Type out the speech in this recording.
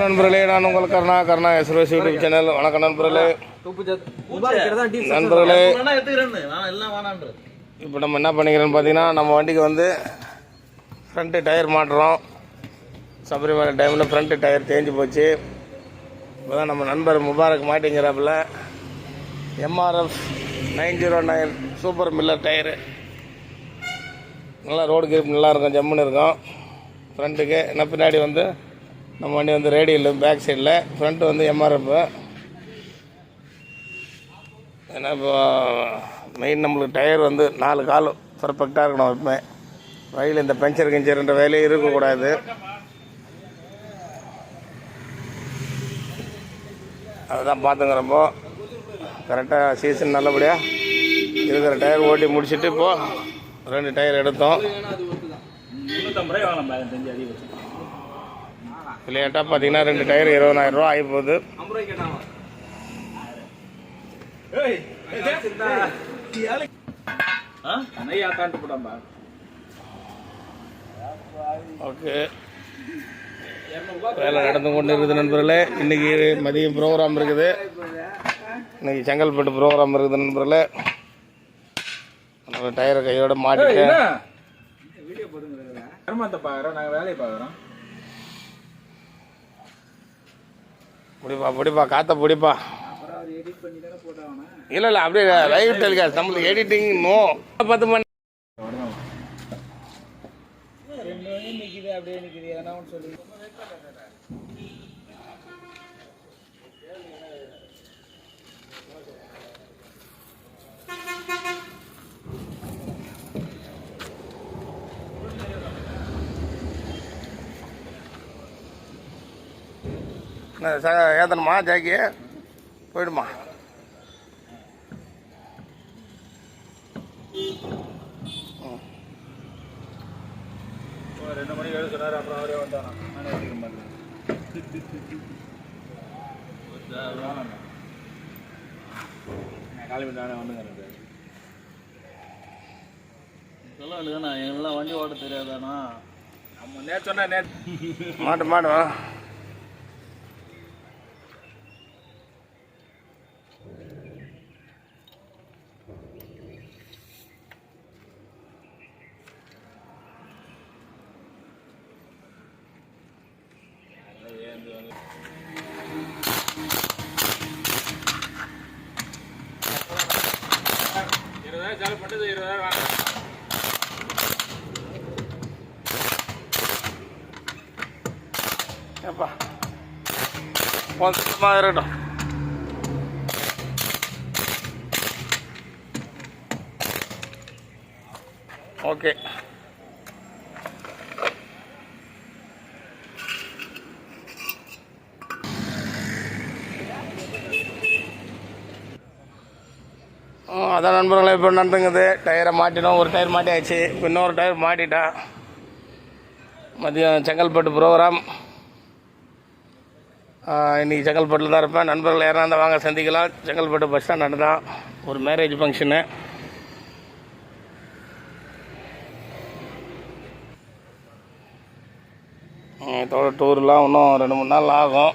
நண்பர்களே நான் உங்கள் கருணா கருணா எஸ்ரோஸ் யூடியூப் சேனல் வணக்கம் நண்பர்களே. நண்பர்களே. இப்போ நம்ம என்ன பண்ணிக்கிறோன்னு பார்த்தீங்கன்னா நம்ம வண்டிக்கு வந்து ஃப்ரண்ட்டு டயர் மாட்டுறோம். சபரிமலை டைமில் ஃப்ரண்ட்டு டயர் தேஞ்சு போச்சு. இப்போ தான் நம்ம நண்பர் Mubarak மாட்டிங்கிறாப்புல. MRF nine zero nine super miller tyre. நல்லா ரோடு கிரிப் நல்லா இருக்கும் ஜம்முன்னு இருக்கும். ஃப்ரண்ட்டுக்கு என்ன பின்னாடி வந்து நம்ம வண்டி வந்து ரேடியில் பேக் சைடில் ஃப்ரண்ட்டு வந்து எம்ஆர்எஃப் ஏன்னா இப்போ மெயின் நம்மளுக்கு டயர் வந்து நாலு கால் பர்ஃபெக்டாக இருக்கணும் எப்பவுமே. வயலில் இந்த பஞ்சர் கிஞ்சர்ன்ற வேலையும் இருக்கக்கூடாது. அதுதான் பார்த்துங்கிறப்போ கரெக்டாக சீசன் நல்லபடியாக இருக்கிற டயர் ஓட்டி முடிச்சுட்டு இப்போது ரெண்டு டயர் எடுத்தோம். லேட்டாக பார்த்தீங்கன்னா ரெண்டு டயர் இருபதாயிரம் ரூபா ஆகி போகுது ஓகே. வேலை நடந்து கொண்டு இருக்குது நண்பர்களே. இன்னைக்கு மதியம் ப்ரோக்ராம் இருக்குது. இன்னைக்கு செங்கல்பட்டு ப்ரோக்ராம் இருக்குது நண்பர்களே. டயரை கையோட மாட்டிட்டு நாங்க வேலையை பாக்குறோம். பிடிப்பா பிடிப்பா காத்த பிடிப்பா. இல்லை இல்லை அப்படியே லைவ் டெலிகாஸ்ட் நம்மளுக்கு எடிட்டிங் நோ பத்து மணி ரெண்டு வழி நிக்குது அப்படியே சொல்லி ஏத்தணுமா ஜாக்கி? போயிடுமா. ரெண்டு மணிக்கு எழுத சொன்னாரு அப்புறம் அவரே வந்தானா நானே எடுத்துக்க மாட்டேன். கிளம்பி நானே வந்துங்கிறேன் சொல்ல வேண்டியதானே எங்கெல்லாம் வண்டி ஓட்ட தெரியாதானா? நம்ம நேற்று சொன்னா நேற்று மாட்டு மாடு இருபதாயிரம் செலவு பண்ணிட்டு இருபதாயிரம் வாங்க. ஏப்பா கொஞ்சமா இருக்கட்டும். ஓகே. அதான் நண்பர்களே இப்போ நடந்துங்குது. டயரை மாட்டினோம் ஒரு டயர் மாட்டியாச்சு. இப்போ இன்னொரு டயர் மாட்டிட்டான் மதியம் செங்கல்பட்டு ப்ரோக்ராம். இன்றைக்கி செங்கல்பட்டில் தான் இருப்பேன். நண்பர்கள் யாராக இருந்தால் வாங்க சந்திக்கலாம். செங்கல்பட்டு பஸ் ஸ்டாண்ட் நடந்தான் ஒரு மேரேஜ் ஃபங்க்ஷனு இதோட டூர்லாம் இன்னும் ரெண்டு மூணு நாள் ஆகும்.